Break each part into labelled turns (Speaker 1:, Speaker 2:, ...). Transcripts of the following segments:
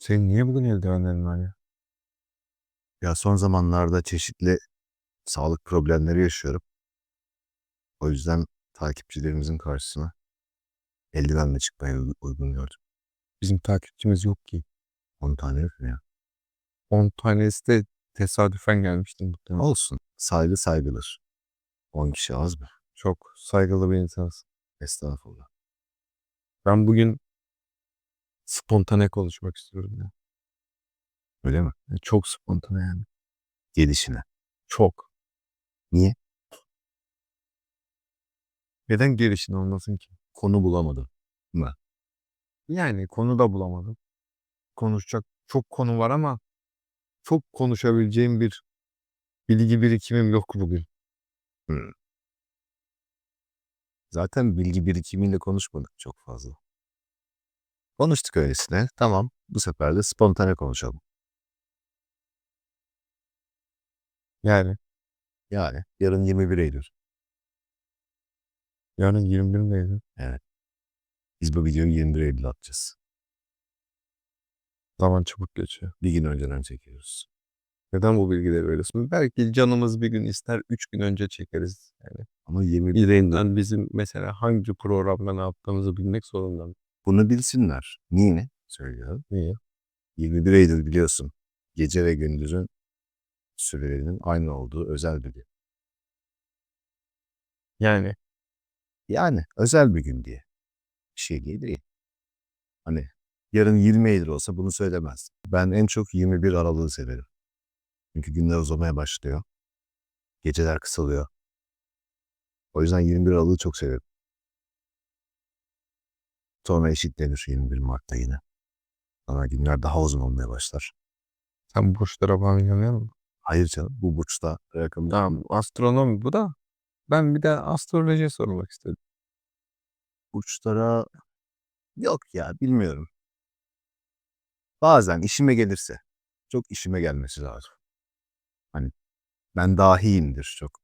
Speaker 1: Senin niye bugün eldivenlerin var ya?
Speaker 2: Ya son zamanlarda çeşitli sağlık problemleri yaşıyorum. O yüzden takipçilerimizin karşısına eldivenle çıkmayı uy- uygun gördüm.
Speaker 1: Bizim takipçimiz yok ki.
Speaker 2: 10 tane yok mu ya?
Speaker 1: 10 tanesi de tesadüfen gelmişti muhtemelen.
Speaker 2: Olsun. Saygı saygılır. 10 kişi az mı?
Speaker 1: Çok saygılı bir insansın.
Speaker 2: Estağfurullah.
Speaker 1: Ben bugün spontane konuşmak istiyorum ya.
Speaker 2: Öyle mi?
Speaker 1: Ya Çok spontane yani.
Speaker 2: Gelişine.
Speaker 1: Çok.
Speaker 2: Niye?
Speaker 1: Neden gelişin olmasın ki?
Speaker 2: Konu bulamadım.
Speaker 1: Yani konu da bulamadım. Konuşacak çok konu var ama çok konuşabileceğim bir bilgi birikimim yok bugün.
Speaker 2: Zaten bilgi birikimiyle konuşmadık çok fazla. Konuştuk öylesine. Tamam. Bu sefer de spontane konuşalım.
Speaker 1: Yani
Speaker 2: Yani yarın 21 Eylül.
Speaker 1: yarın 21'ndeydi.
Speaker 2: Biz bu videoyu 21 Eylül'de atacağız.
Speaker 1: Zaman çabuk geçiyor.
Speaker 2: Bir gün önceden çekiyoruz.
Speaker 1: Neden bu bilgileri veriyorsun? Belki canımız bir gün ister 3 gün önce çekeriz. Yani
Speaker 2: Ama 21
Speaker 1: İzleyinden bizim mesela hangi programda ne yaptığımızı bilmek zorunda.
Speaker 2: Bunu bilsinler. Niye? Söylüyorum.
Speaker 1: Niye?
Speaker 2: 21 Eylül biliyorsun. Gece ve gündüzün sürelerinin aynı olduğu özel bir gün.
Speaker 1: Yani
Speaker 2: Yani özel bir gün diye. Bir şey diye değil. Hani yarın 20 Eylül olsa bunu söylemez. Ben en çok 21 Aralık'ı severim. Çünkü günler uzamaya başlıyor. Geceler kısalıyor. O yüzden 21 Aralık'ı çok severim. Sonra eşitlenir 21 Mart'ta yine. Sonra günler daha uzun olmaya başlar.
Speaker 1: sen burçlara falan inanıyor musun?
Speaker 2: Hayır canım bu burçta rakamı
Speaker 1: Tamam astronomi bu da. Ben bir de astroloji sormak istedim.
Speaker 2: burçlara yok ya bilmiyorum. Bazen işime gelirse çok işime gelmesi lazım. Hani ben dahiyimdir çok.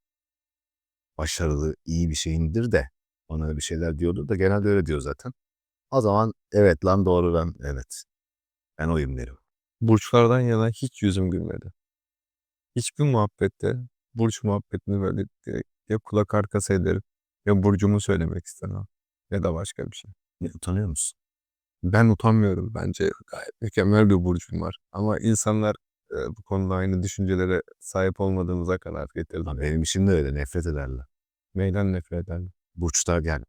Speaker 2: Başarılı, iyi bir şeyimdir de bana öyle bir şeyler diyordu da genelde öyle diyor zaten. O zaman evet lan doğru ben evet. Ben oyum derim.
Speaker 1: Burçlardan yana hiç yüzüm gülmedi. Hiçbir muhabbette burç muhabbetini böyle direkt ya kulak arkası ederim ya burcumu söylemek istemem ya da başka bir şey.
Speaker 2: Ne, utanıyor musun?
Speaker 1: Ben utanmıyorum bence gayet mükemmel bir burcum var. Ama insanlar e, bu konuda aynı düşüncelere sahip olmadığımıza kanaat getirdi.
Speaker 2: Lan benim işim de öyle nefret ederler.
Speaker 1: Neyden nefret ederler?
Speaker 2: Burçlar yani.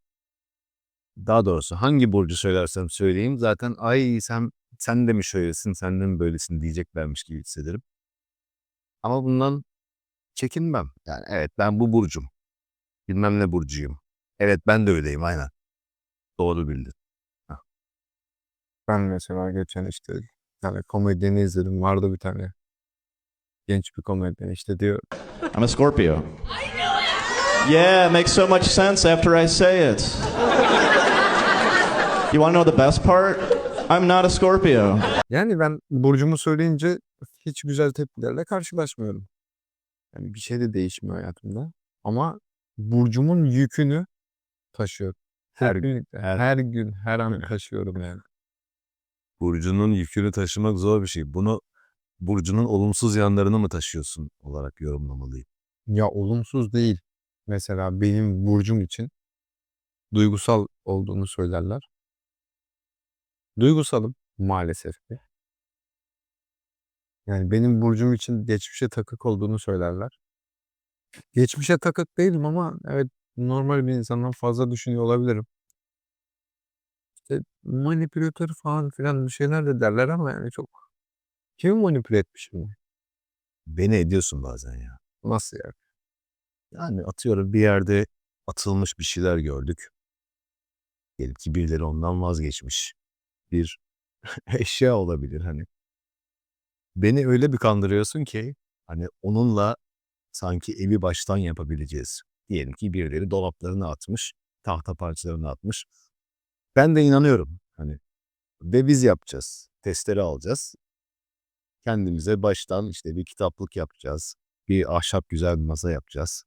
Speaker 2: Daha doğrusu hangi burcu söylersem söyleyeyim zaten ay sen sen de mi şöylesin sen de mi böylesin diyeceklermiş gibi hissederim. Ama bundan çekinmem. Yani evet ben bu burcum. Bilmem ne burcuyum. Evet ben de öyleyim aynen. Doğru bildin.
Speaker 1: Ben mesela geçen işte bir tane komedyeni izledim. Vardı bir tane genç bir komedyen işte diyor.
Speaker 3: I'm a Scorpio. Yeah, it makes so much sense after I say it. You want to know the best part? I'm not a Scorpio.
Speaker 1: Yani ben burcumu söyleyince hiç güzel tepkilerle karşılaşmıyorum. Yani bir şey de değişmiyor hayatımda. Ama burcumun yükünü taşıyorum.
Speaker 2: Her gün, her-
Speaker 1: her, gün, her an taşıyorum yani.
Speaker 2: Burcunun yükünü taşımak zor bir şey. Bunu burcunun olumsuz yanlarını mı taşıyorsun olarak yorumlamalıyım.
Speaker 1: Ya olumsuz değil. Mesela benim burcum için duygusal olduğunu söylerler. Duygusalım maalesef ki. Yani benim burcum için geçmişe takık olduğunu söylerler. Geçmişe takık değilim ama evet normal bir insandan fazla düşünüyor olabilirim. İşte manipülatör falan filan bir şeyler de derler ama yani çok kimi manipüle etmişim ben?
Speaker 2: Beni ediyorsun bazen ya.
Speaker 1: Nasıl yani?
Speaker 2: Yani atıyorum bir yerde atılmış bir şeyler gördük. Diyelim ki birileri ondan vazgeçmiş. Bir eşya olabilir hani. Beni öyle bir kandırıyorsun ki hani onunla sanki evi baştan yapabileceğiz. Diyelim ki birileri dolaplarını atmış, tahta parçalarını atmış. Ben de inanıyorum hani. Ve biz yapacağız. Testleri alacağız. Kendimize baştan işte bir kitaplık yapacağız. Bir ahşap güzel bir masa yapacağız.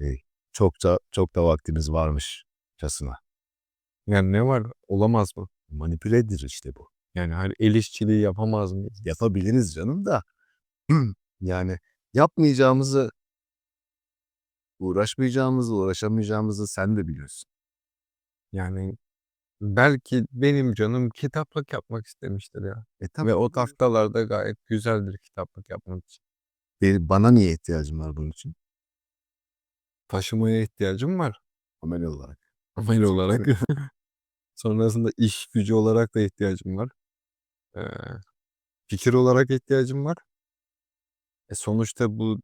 Speaker 2: E, çok da çok da vaktimiz varmışçasına.
Speaker 1: Yani ne var? Olamaz mı?
Speaker 2: Manipüledir işte bu.
Speaker 1: Yani hani el işçiliği yapamaz mıyız?
Speaker 2: Yapabiliriz canım da. yani yapmayacağımızı, uğraşmayacağımızı, uğraşamayacağımızı sen de biliyorsun.
Speaker 1: Yani belki benim canım kitaplık yapmak istemiştir ya.
Speaker 2: E tabii
Speaker 1: Ve o haftalarda gayet güzeldir kitaplık yapmak için.
Speaker 2: benim- bana niye ihtiyacım var bunun için?
Speaker 1: Taşımaya ihtiyacım var.
Speaker 2: Amel olarak.
Speaker 1: Amel olarak. Sonrasında iş gücü olarak da ihtiyacım var. Ee, fikir olarak ihtiyacım var. E sonuçta bu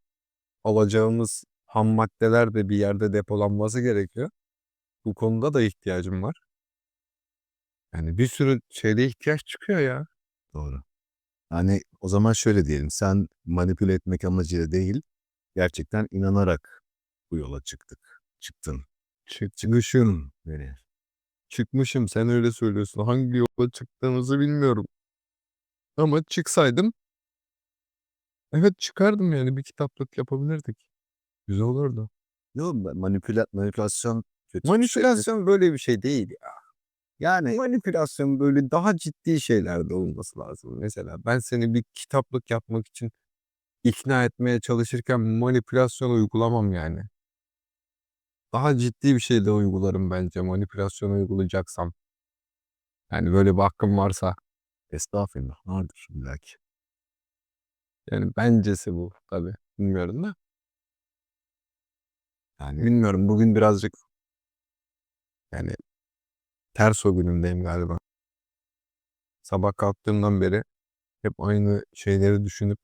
Speaker 1: alacağımız ham maddeler de bir yerde depolanması gerekiyor. Bu konuda da ihtiyacım var. Yani bir sürü şeyde ihtiyaç çıkıyor ya.
Speaker 2: Doğru. Hani o zaman şöyle diyelim. Sen manipüle etmek amacıyla değil, gerçekten inanarak bu yola çıktık. Çıktın.
Speaker 1: Çıkmışım.
Speaker 2: Böyle.
Speaker 1: Çıkmışım sen öyle söylüyorsun. Hangi yola çıktığımızı bilmiyorum. Ama çıksaydım evet çıkardım yani bir kitaplık yapabilirdik. Güzel olurdu.
Speaker 2: Yok manipüla manipülasyon kötü bir şey.
Speaker 1: Manipülasyon böyle bir şey değil ya. Yani manipülasyon böyle daha ciddi şeylerde olması lazım. Mesela ben seni bir kitaplık yapmak için ikna etmeye çalışırken manipülasyon uygulamam yani. Daha ciddi bir şey de uygularım bence manipülasyon uygulayacaksam. Yani böyle bir hakkım varsa.
Speaker 2: Estağfurullah. Vardır illaki.
Speaker 1: Yani bencesi bu tabii. Bilmiyorum da.
Speaker 2: Yani
Speaker 1: Bilmiyorum bugün birazcık yani ters o günümdeyim galiba. Sabah kalktığımdan beri hep aynı şeyleri düşünüp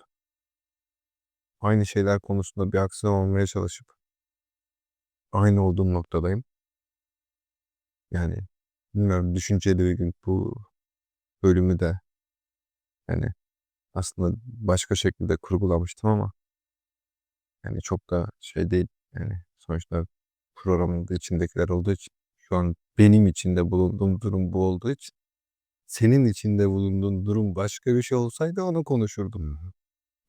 Speaker 1: aynı şeyler konusunda bir aksiyon almaya çalışıp aynı olduğum noktadayım. Yani bilmiyorum düşünceli bir gün bu bölümü de yani aslında başka şekilde kurgulamıştım ama yani çok da şey değil yani sonuçta programın içindekiler olduğu için şu an benim içinde bulunduğum durum bu olduğu için senin içinde bulunduğun durum başka bir şey olsaydı onu konuşurdum.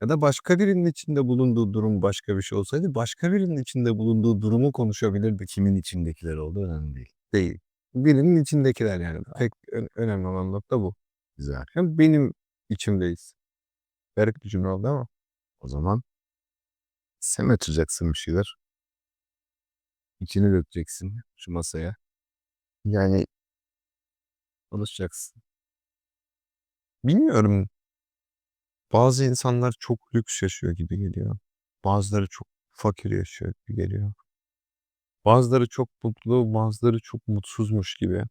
Speaker 1: Ya da başka birinin içinde bulunduğu durum başka bir şey olsaydı başka birinin içinde bulunduğu durumu konuşabilirdik.
Speaker 2: kimin içindekiler olduğu önemli değil.
Speaker 1: Değil. Birinin içindekiler yani. Tek ö- önemli olan nokta bu.
Speaker 2: Güzel.
Speaker 1: Hem benim içimdeyiz. Garip bir cümle oldu ama.
Speaker 2: O zaman sen açacaksın bir şeyler. İçini dökeceksin şu masaya.
Speaker 1: Yani
Speaker 2: Konuşacaksın.
Speaker 1: bilmiyorum. Bazı insanlar çok lüks yaşıyor gibi geliyor. Bazıları çok fakir yaşıyor gibi geliyor. Bazıları çok mutlu, bazıları çok mutsuzmuş gibi.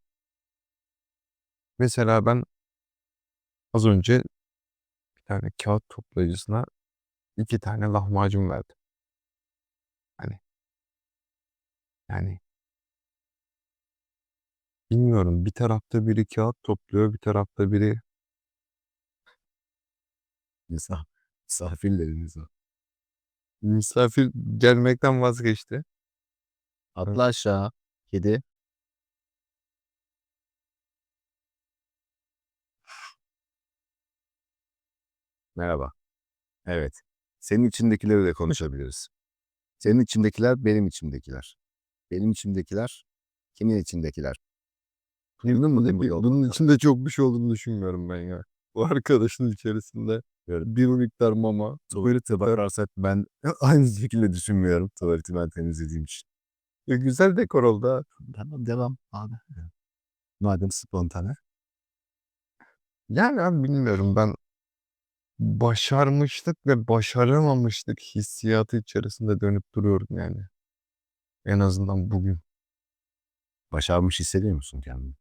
Speaker 1: Mesela ben az önce bir tane kağıt toplayıcısına iki tane lahmacun verdim. Hani yani bilmiyorum bir tarafta biri kağıt topluyor bir tarafta biri
Speaker 2: Misaf misafirleriniz o.
Speaker 1: misafir gelmekten vazgeçti.
Speaker 2: Atla aşağı. Kedi. Merhaba. Evet. Senin içindekileri de konuşabiliriz. Senin içindekiler benim içimdekiler. Benim içimdekiler kimin içindekiler?
Speaker 1: Değil mi? Bunun içinde çok bir şey olduğunu düşünmüyorum ben ya. Bu arkadaşın içerisinde bir miktar mama.
Speaker 2: Tuvalete bakarsak ben aynı şekilde düşünmüyorum. Tuvaleti ben temizlediğim için.
Speaker 1: E, güzel dekor oldu ha.
Speaker 2: Tamam devam abi. Madem spontane.
Speaker 1: Yani abi bilmiyorum ben başarmışlık ve başaramamışlık hissiyatı içerisinde dönüp duruyorum yani. En azından bugün.
Speaker 2: Başarmış hissediyor musun kendini?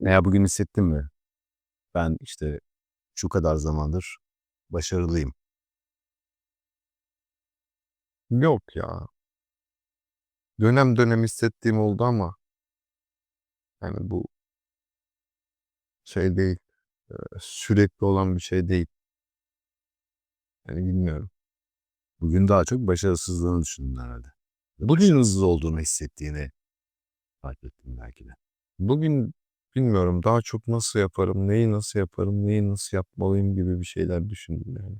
Speaker 2: Veya bugün hissettin mi? Ben işte şu kadar zamandır başarılıyım.
Speaker 1: Yok ya. Dönem dönem hissettiğim oldu ama yani bu şey değil. Sürekli olan bir şey değil. Yani bilmiyorum.
Speaker 2: Bugün daha çok başarısızlığını düşündün herhalde. Başarısız olduğunu hissettiğini fark ettim belki de.
Speaker 1: Bugün bilmiyorum daha çok nasıl yaparım, neyi nasıl yaparım, neyi nasıl yapmalıyım gibi bir şeyler düşündüm yani.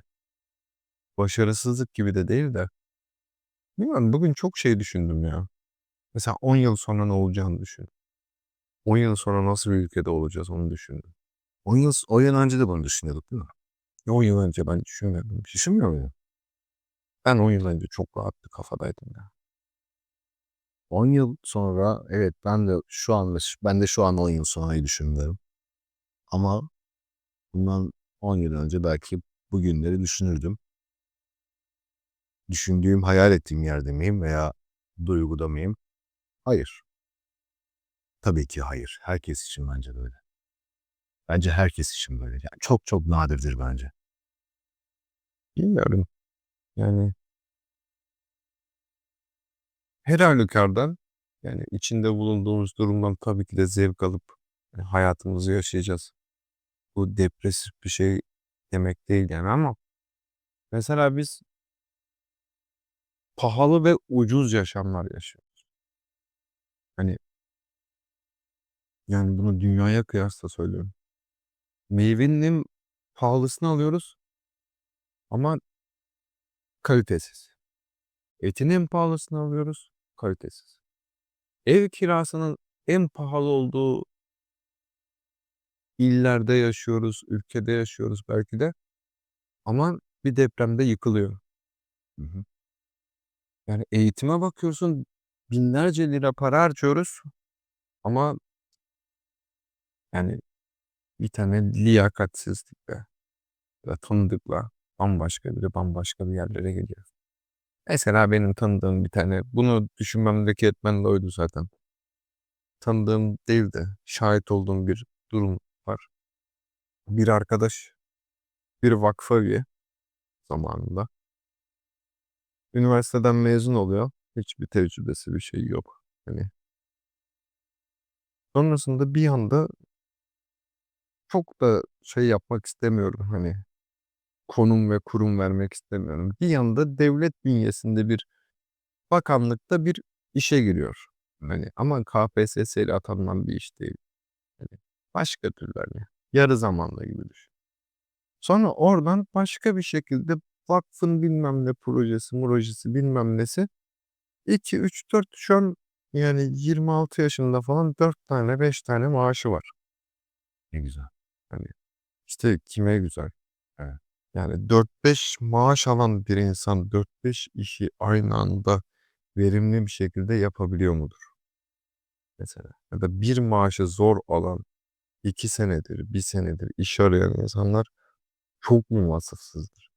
Speaker 1: Başarısızlık gibi de değil de. Bilmiyorum bugün çok şey düşündüm ya. Mesela 10 yıl sonra ne olacağını düşün. 10 yıl sonra nasıl bir ülkede olacağız onu düşündüm.
Speaker 2: 10 yıl, 10 yıl önce de bunu düşünüyorduk değil mi?
Speaker 1: 10 yıl önce ben düşünmüyordum.
Speaker 2: Düşünmüyor muydun?
Speaker 1: Ben 10 yıl önce çok rahat bir kafadaydım ya.
Speaker 2: 10 yıl sonra evet ben de şu anda ben de şu an 10 yıl sonrayı düşünmüyorum. Ama bundan 10 yıl önce belki bugünleri düşünürdüm. Düşündüğüm, hayal ettiğim yerde miyim veya duyguda mıyım? Hayır. Tabii ki hayır. Herkes için bence böyle. Bence herkes için böyle. Yani çok çok nadirdir bence.
Speaker 1: Bilmiyorum. Yani her halükarda yani içinde bulunduğumuz durumdan tabii ki de zevk alıp yani hayatımızı yaşayacağız. Bu depresif bir şey demek değil yani ama mesela biz pahalı ve ucuz yaşamlar yaşıyoruz. Hani yani bunu dünyaya kıyasla söylüyorum. Meyvenin en pahalısını alıyoruz ama kalitesiz. Etin pahalısını alıyoruz, kalitesiz. Ev kirasının en pahalı olduğu illerde yaşıyoruz, ülkede yaşıyoruz belki de. Ama bir depremde yıkılıyor.
Speaker 2: Hı hı.
Speaker 1: Yani eğitime bakıyorsun binlerce lira para harcıyoruz ama yani bir tane liyakatsizlikle ya da tanıdıkla bambaşka biri bambaşka bir yerlere geliyor. Mesela benim tanıdığım bir tane bunu düşünmemdeki etmen de oydu zaten. Tanıdığım değil de şahit olduğum bir durum var. Bir arkadaş bir vakfa üye zamanında. Üniversiteden mezun oluyor. Hiçbir tecrübesi bir şey yok. Hani sonrasında bir anda çok da şey yapmak istemiyorum hani konum ve kurum vermek istemiyorum. Bir yanda devlet bünyesinde bir bakanlıkta bir işe giriyor. Hani ama KPSS ile atanılan bir iş değil. Hani başka türlü hani yarı zamanlı gibi düşün. Sonra oradan başka bir şekilde vakfın bilmem ne projesi, projesi bilmem nesi 2, 3, 4 şu an yani 26 yaşında falan 4 tane 5 tane maaşı var.
Speaker 2: Ne güzel.
Speaker 1: Hani işte kime güzel.
Speaker 2: Evet.
Speaker 1: Yani 4-5 maaş alan bir insan 4-5 işi aynı anda verimli bir şekilde yapabiliyor mudur? Mesela ya da bir maaşı zor alan 2 senedir, 1 senedir iş arayan insanlar çok mu vasıfsızdır?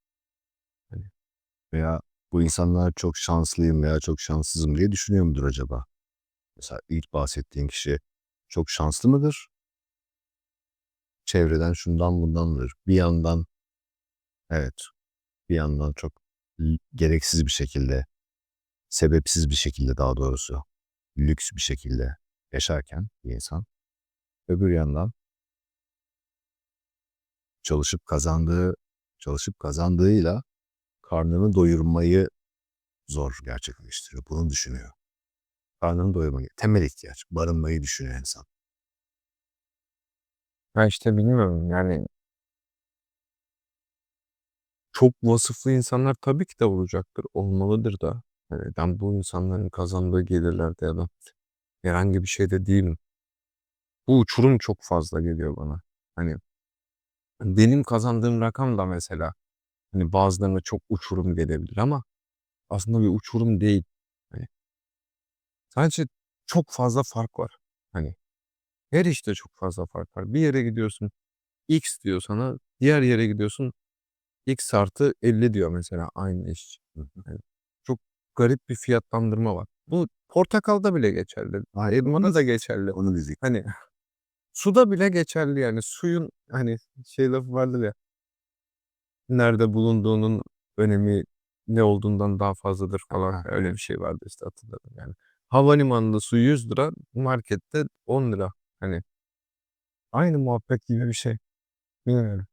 Speaker 2: Veya bu insanlar çok şanslıyım veya çok şanssızım diye düşünüyor mudur acaba? Mesela ilk bahsettiğin kişi çok şanslı mıdır? Çevreden şundan bundandır. Bir yandan evet bir yandan çok gereksiz bir şekilde sebepsiz bir şekilde daha doğrusu lüks bir şekilde yaşarken bir insan öbür yandan çalışıp kazandığı çalışıp kazandığıyla karnını doyurmayı zor gerçekleştiriyor. Bunu düşünüyor. Karnını doyurmayı, temel ihtiyaç, barınmayı düşünüyor insan.
Speaker 1: Ha işte bilmiyorum yani çok vasıflı insanlar tabii ki de olacaktır, olmalıdır da. Yani ben bu insanların kazandığı gelirlerde ya da herhangi bir şeyde değilim. Bu uçurum çok fazla geliyor bana. Hani benim kazandığım rakam da mesela hani bazılarına çok uçurum gelebilir ama aslında bir uçurum değil. Hani sadece çok fazla fark var. Hani her işte çok fazla fark var. Bir yere gidiyorsun X diyor sana, diğer yere gidiyorsun X artı 50 diyor mesela aynı iş için. Yani çok garip bir fiyatlandırma var. Bu portakalda bile geçerli. Elmada da geçerli.
Speaker 2: Onu biz
Speaker 1: Hani suda bile geçerli yani suyun hani şey lafı vardır ya nerede bulunduğunun önemi ne olduğundan daha fazladır falan öyle bir şey vardı işte hatırladım yani. Havalimanında su 100 lira markette 10 lira hani aynı muhabbet gibi bir şey. Bilmiyorum.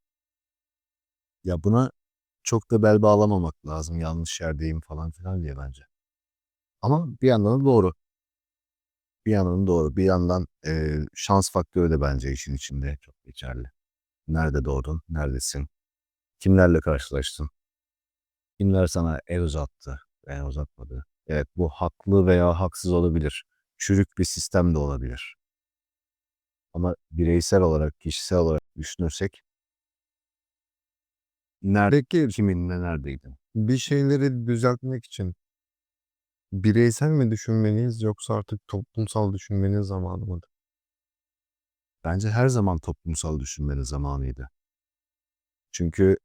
Speaker 2: Ya buna çok da bel bağlamamak lazım. Yanlış yerdeyim falan filan diye bence. Ama bir yandan da doğru. Bir yandan da doğru. Bir yandan eee, şans faktörü de bence işin içinde çok geçerli. Nerede doğdun? Neredesin? Kimlerle karşılaştın? Kimler sana el uzattı veya uzatmadı? Evet bu haklı veya haksız olabilir. Çürük bir sistem de olabilir. Ama bireysel olarak, kişisel olarak düşünürsek nerede,
Speaker 1: Peki
Speaker 2: kiminle neredeydin?
Speaker 1: bir şeyleri düzeltmek için bireysel mi düşünmeliyiz yoksa artık toplumsal düşünmenin zamanı mıdır?
Speaker 2: Bence her zaman toplumsal düşünmenin zamanıydı. Çünkü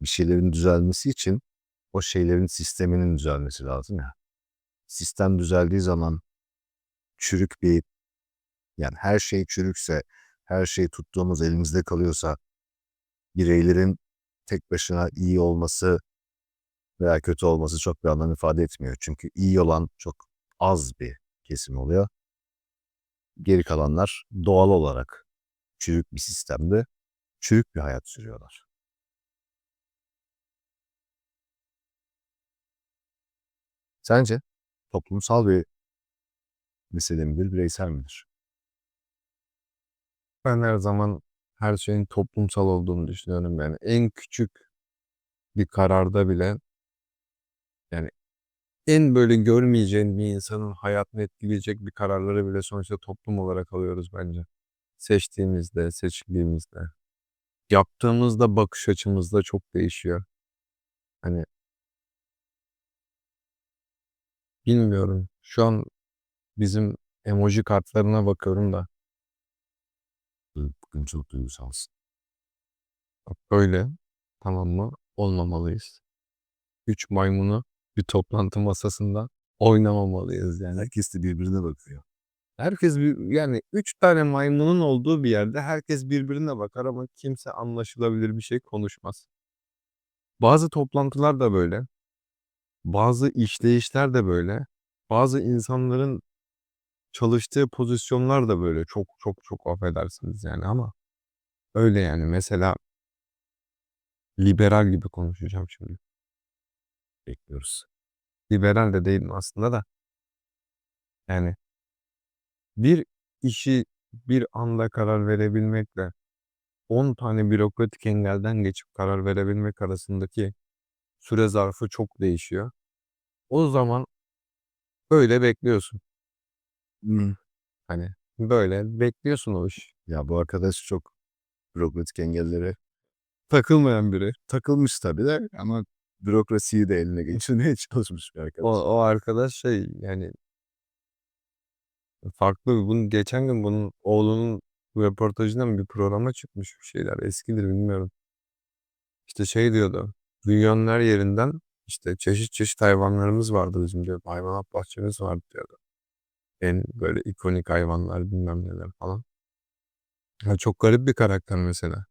Speaker 2: bir şeylerin düzelmesi için o şeylerin sisteminin düzelmesi lazım ya. Sistem düzeldiği zaman çürük bir yani her şey çürükse, her şey tuttuğumuz elimizde kalıyorsa bireylerin tek başına iyi olması veya kötü olması çok bir anlam ifade etmiyor. Çünkü iyi olan çok az bir kesim oluyor. Geri kalanlar doğal olarak çürük bir sistemde çürük bir hayat sürüyorlar. Sence toplumsal bir mesele midir, bireysel midir?
Speaker 1: Ben her zaman her şeyin toplumsal olduğunu düşünüyorum. Yani en küçük bir kararda bile yani en böyle görmeyeceğin bir insanın hayatını etkileyecek bir kararları bile sonuçta toplum olarak alıyoruz bence. Seçtiğimizde, seçildiğimizde. Yaptığımızda bakış açımız da çok değişiyor. Hani bilmiyorum. Şu an bizim emoji kartlarına bakıyorum da
Speaker 2: Bugün çok duygusalsın.
Speaker 1: Bak böyle tamam mı? Olmamalıyız. Üç maymunu bir toplantı masasında oynamamalıyız yani.
Speaker 2: Herkes de birbirine bakıyor.
Speaker 1: Herkes bir, yani üç tane maymunun olduğu bir yerde herkes birbirine bakar ama kimse anlaşılabilir bir şey konuşmaz. Bazı toplantılar da böyle. Bazı işleyişler de böyle. Bazı insanların çalıştığı pozisyonlar da böyle. Çok çok çok affedersiniz yani ama öyle yani. Mesela liberal gibi konuşacağım şimdi.
Speaker 2: Bekliyoruz.
Speaker 1: Liberal de değilim aslında da. Yani bir işi bir anda karar verebilmekle 10 tane bürokratik engelden geçip karar verebilmek arasındaki süre zarfı çok değişiyor. O zaman böyle bekliyorsun. Hani böyle bekliyorsun o iş.
Speaker 2: Ya bu arkadaş çok bürokratik engellere
Speaker 1: Takılmayan biri.
Speaker 2: takılmış tabii de ama bürokrasiyi de eline geçirmeye çalışmış bir arkadaş.
Speaker 1: O, o arkadaş şey yani farklı. Bunun, geçen gün bunun oğlunun röportajından bir programa çıkmış bir şeyler. Eskidir bilmiyorum. İşte şey diyordu. Dünyanın her yerinden işte çeşit çeşit hayvanlarımız vardı bizim diyor. Hayvanat bahçemiz vardı diyordu. En böyle ikonik hayvanlar bilmem neler falan. Ya çok garip bir karakter mesela.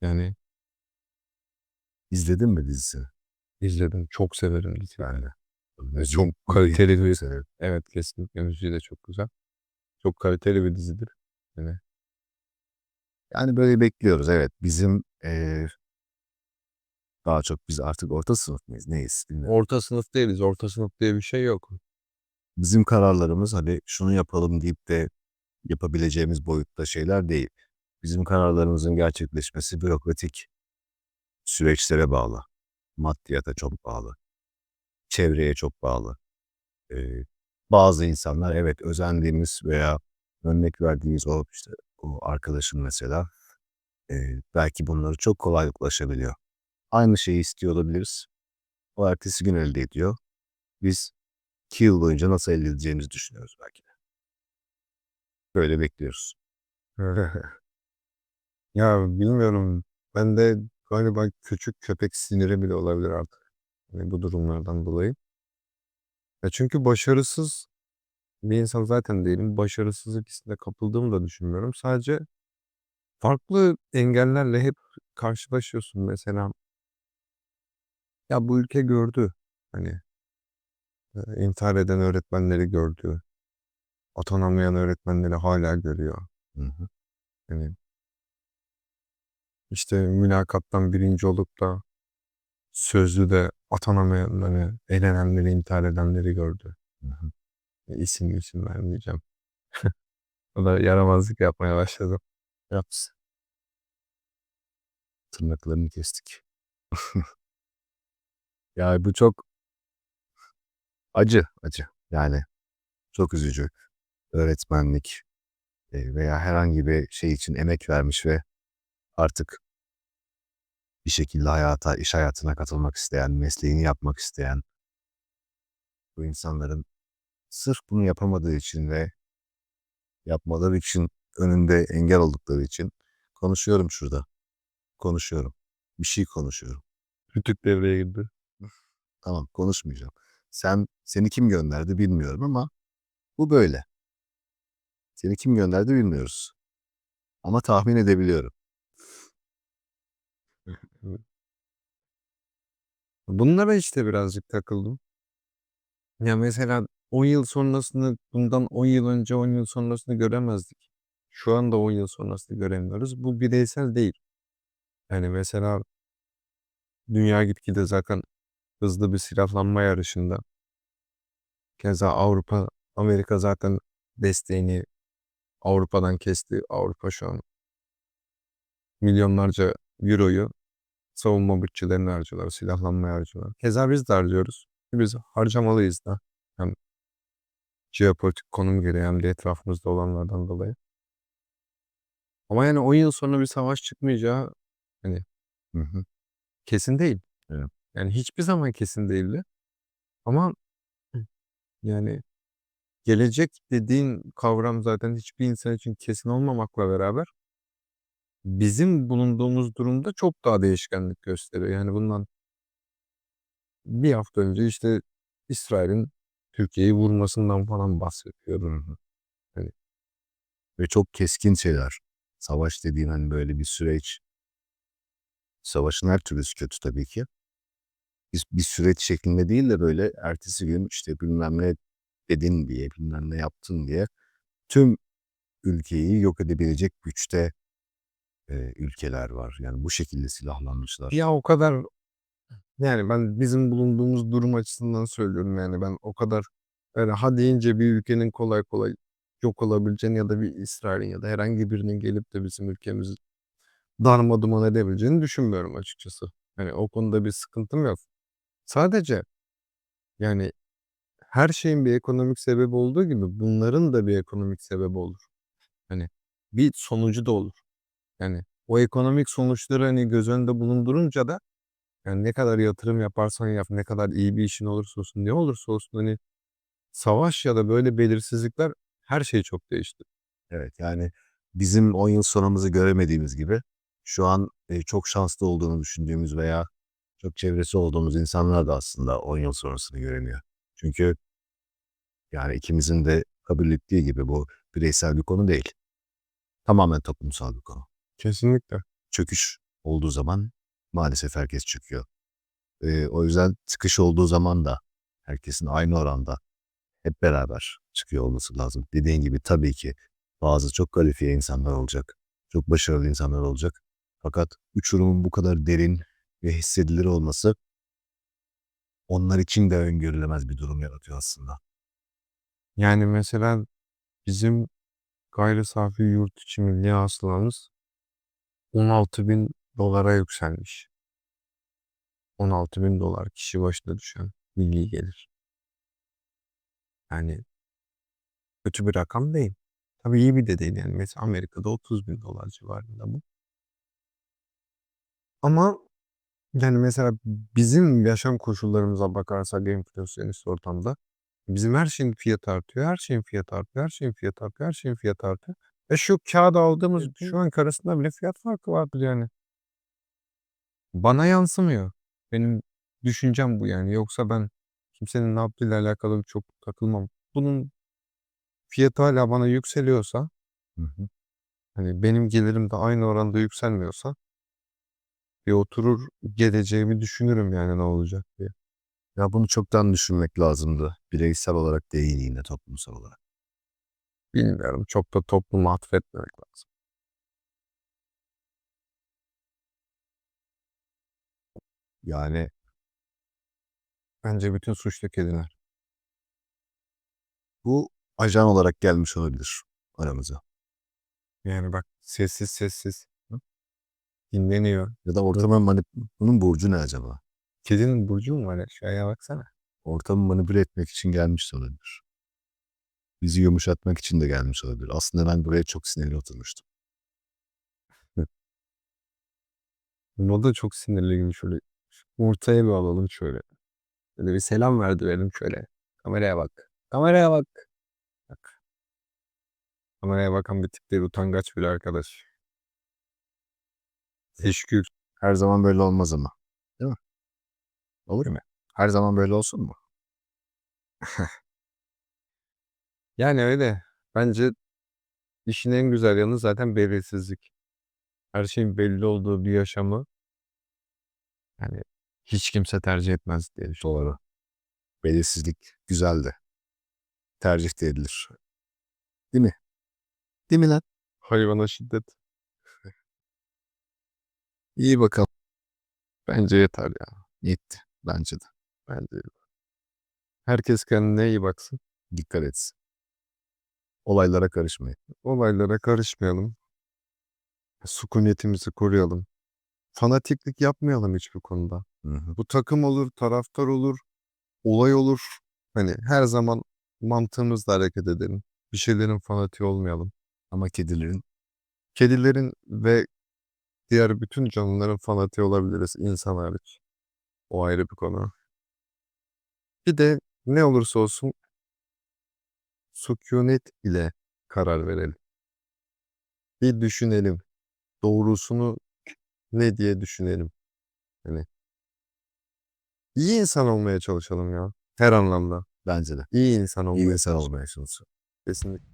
Speaker 1: Yani
Speaker 2: İzledin mi dizisini?
Speaker 1: izledim. Çok severim diziyi.
Speaker 2: Ben de.
Speaker 1: Çok kaliteli bir
Speaker 2: severim.
Speaker 1: Evet kesinlikle müziği de çok güzel. Çok kaliteli bir dizidir. Yani
Speaker 2: Yani böyle bekliyoruz evet. Bizim eee, daha çok biz artık orta sınıf mıyız neyiz bilmiyorum.
Speaker 1: orta sınıf değiliz. Orta sınıf diye bir şey yok.
Speaker 2: Bizim kararlarımız hani şunu yapalım deyip de yapabileceğimiz boyutta şeyler değil. Bizim kararlarımızın gerçekleşmesi bürokratik süreçlere bağlı. Maddiyata çok bağlı. Çevreye çok bağlı. Eee, bazı insanlar evet özendiğimiz veya örnek verdiğimiz o işte o arkadaşın mesela eee, belki bunları çok kolay ulaşabiliyor. Aynı şeyi istiyor olabiliriz. O ertesi gün elde ediyor. Biz iki yıl boyunca nasıl elde edeceğimizi düşünüyoruz belki de. Böyle bekliyoruz.
Speaker 1: Ya bilmiyorum. Ben de galiba küçük köpek siniri bile olabilir artık. Yani bu durumlardan dolayı. Ya çünkü başarısız bir insan zaten değilim. Başarısızlık hissine kapıldığımı da düşünmüyorum. Sadece farklı engellerle hep karşılaşıyorsun. Mesela ya bu ülke gördü. Hani intihar eden öğretmenleri gördü. Atanamayan öğretmenleri hala görüyor.
Speaker 2: Hı hı.
Speaker 1: Yani işte mülakattan birinci olup da sözlü de atanamayanları, elenenleri, intihar edenleri gördü.
Speaker 2: Hı hı.
Speaker 1: E, İsim isim vermeyeceğim. o da yaramazlık yapmaya başladı.
Speaker 2: Yapsın. Tırnaklarını kestik. ya bu çok acı, acı. Yani çok üzücü. Öğretmenlik, eee, veya herhangi bir şey için emek vermiş ve artık bir şekilde hayata, iş hayatına katılmak isteyen, mesleğini yapmak isteyen bu insanların sırf bunu yapamadığı için ve yapmaları için önünde engel oldukları için konuşuyorum şurada. Konuşuyorum. Bir şey konuşuyorum.
Speaker 1: Rütük devreye girdi.
Speaker 2: Tamam konuşmayacağım. Sen seni kim gönderdi bilmiyorum ama bu böyle. Seni kim gönderdi bilmiyoruz. Ama tahmin edebiliyorum.
Speaker 1: Bunlara işte birazcık takıldım. Ya mesela 10 yıl sonrasını bundan 10 yıl önce 10 yıl sonrasını göremezdik. Şu anda 10 yıl sonrasını göremiyoruz. Bu bireysel değil. Yani mesela dünya gitgide zaten hızlı bir silahlanma yarışında. Keza Avrupa, Amerika zaten desteğini Avrupa'dan kesti. Avrupa şu an milyonlarca euroyu savunma bütçelerine harcıyorlar, silahlanmaya harcıyorlar. Keza biz de harcıyoruz. Biz harcamalıyız da. Hem jeopolitik konum gereği hem de etrafımızda olanlardan dolayı. Ama yani 10 yıl sonra bir savaş çıkmayacağı
Speaker 2: Hı hı.
Speaker 1: kesin değil.
Speaker 2: Evet.
Speaker 1: Yani hiçbir zaman kesin değildi. Ama yani gelecek dediğin kavram zaten hiçbir insan için kesin olmamakla beraber bizim bulunduğumuz durumda çok daha değişkenlik gösteriyor. Yani bundan bir hafta önce işte İsrail'in Türkiye'yi vurmasından falan
Speaker 2: hı.
Speaker 1: Hani
Speaker 2: Ve çok keskin şeyler. Savaş dediğin hani böyle bir süreç. Savaşın her türlüsü kötü tabii ki. Bir, bir süreç şeklinde değil de böyle ertesi gün işte bilmem ne dedin diye, bilmem ne yaptın diye tüm ülkeyi yok edebilecek güçte e, ülkeler var. Yani bu şekilde silahlanmışlar.
Speaker 1: Ya o kadar yani ben bizim bulunduğumuz durum açısından söylüyorum yani ben o kadar öyle ha deyince bir ülkenin kolay kolay yok olabileceğini ya da bir İsrail'in ya da herhangi birinin gelip de bizim ülkemizi darma duman edebileceğini düşünmüyorum açıkçası. Hani o konuda bir sıkıntım yok. Sadece yani her şeyin bir ekonomik sebebi olduğu gibi bunların da bir ekonomik sebebi olur. Hani bir sonucu da olur. Yani o ekonomik sonuçları hani göz önünde bulundurunca da yani ne kadar yatırım yaparsan yap, ne kadar iyi bir işin olursa olsun, ne olursa olsun hani savaş ya da böyle belirsizlikler her şeyi çok değişti.
Speaker 2: Evet yani bizim 10 yıl sonramızı göremediğimiz gibi şu an e, çok şanslı olduğunu düşündüğümüz veya çok çevresi olduğumuz insanlar da aslında 10 yıl sonrasını göremiyor. Çünkü yani ikimizin de kabul ettiği gibi bu bireysel bir konu değil. Tamamen toplumsal bir konu.
Speaker 1: Kesinlikle.
Speaker 2: Çöküş olduğu zaman maalesef herkes çöküyor. E, o yüzden çıkış olduğu zaman da herkesin aynı oranda hep beraber çıkıyor olması lazım. Dediğin gibi tabii ki bazı çok kalifiye insanlar olacak. Çok başarılı insanlar olacak. Fakat uçurumun bu kadar derin ve hissedilir olması onlar için de öngörülemez bir durum yaratıyor aslında.
Speaker 1: Yani mesela bizim gayri safi yurt içi milli hasılamız 16 bin dolara yükselmiş. 16 bin dolar kişi başına düşen milli gelir. Yani kötü bir rakam değil. Tabii iyi bir de değil yani. Mesela Amerika'da 30 bin dolar civarında bu. Ama yani mesela bizim yaşam koşullarımıza bakarsak enflasyonist ortamda bizim her şeyin fiyatı artıyor, her şeyin fiyatı artıyor, her şeyin fiyatı artıyor, her şeyin fiyatı artıyor. Ve şu kağıda aldığımız şu anki arasında bile fiyat farkı vardır yani. Bana yansımıyor. Benim düşüncem bu yani. Yoksa ben kimsenin ne yaptığıyla alakalı çok takılmam. Bunun fiyatı hala bana yükseliyorsa
Speaker 2: Hı hı.
Speaker 1: hani benim gelirim de aynı oranda yükselmiyorsa bir oturur geleceğimi düşünürüm yani ne olacak diye.
Speaker 2: Ya bunu çoktan düşünmek lazımdı. Bireysel olarak değil yine toplumsal olarak.
Speaker 1: Bilmiyorum. Çok da topluma atfetmemek lazım.
Speaker 2: Yani
Speaker 1: Bence bütün suçlu kediler.
Speaker 2: bu ajan olarak gelmiş olabilir aramıza.
Speaker 1: Yani bak sessiz sessiz. Dinleniyor.
Speaker 2: Ya da ortamı manip... Bunun burcu ne acaba?
Speaker 1: Kedinin burcu mu var aşağıya baksana.
Speaker 2: Ortamı manipüle etmek için gelmiş de olabilir. Bizi yumuşatmak için de gelmiş olabilir. Aslında ben buraya çok sinirli oturmuştum.
Speaker 1: O da çok sinirliyim şöyle. Ortaya bir alalım şöyle. Böyle bir selam verdi verelim şöyle. Kameraya bak. Kameraya bak. Bak. Kameraya bakan bir tip değil utangaç bir arkadaş. Teşekkür.
Speaker 2: Her zaman böyle olmaz ama. Değil mi? Olur mu? Her zaman böyle olsun mu?
Speaker 1: Yani öyle. Bence işin en güzel yanı zaten belirsizlik. Her şeyin belli olduğu bir yaşamı yani hiç kimse tercih etmez diye düşünüyorum.
Speaker 2: Doğru. Belirsizlik güzel de. Tercih de edilir. Değil mi? Değil mi lan?
Speaker 1: Hayvana şiddet.
Speaker 2: İyi bakalım.
Speaker 1: Bence yeter ya.
Speaker 2: Yetti. Bence de.
Speaker 1: Bence. Herkes kendine iyi baksın.
Speaker 2: Dikkat etsin. Olaylara karışmayın.
Speaker 1: Olaylara karışmayalım. Sükunetimizi koruyalım. Fanatiklik yapmayalım hiçbir konuda.
Speaker 2: Hı hı.
Speaker 1: Bu takım olur, taraftar olur, olay olur. Hani her zaman mantığımızla hareket edelim. Bir şeylerin fanatiği olmayalım.
Speaker 2: Ama kedilerin
Speaker 1: Kedilerin ve diğer bütün canlıların fanatiği olabiliriz insan hariç. O ayrı bir konu. Bir de ne olursa olsun sükunet ile karar verelim. Bir düşünelim. Doğrusunu ne diye düşünelim. Yani iyi insan olmaya çalışalım ya. Her anlamda.
Speaker 2: Bence de.
Speaker 1: İyi insan olmaya,
Speaker 2: İyi insan olmaya çalışalım.
Speaker 1: Kesinlikle.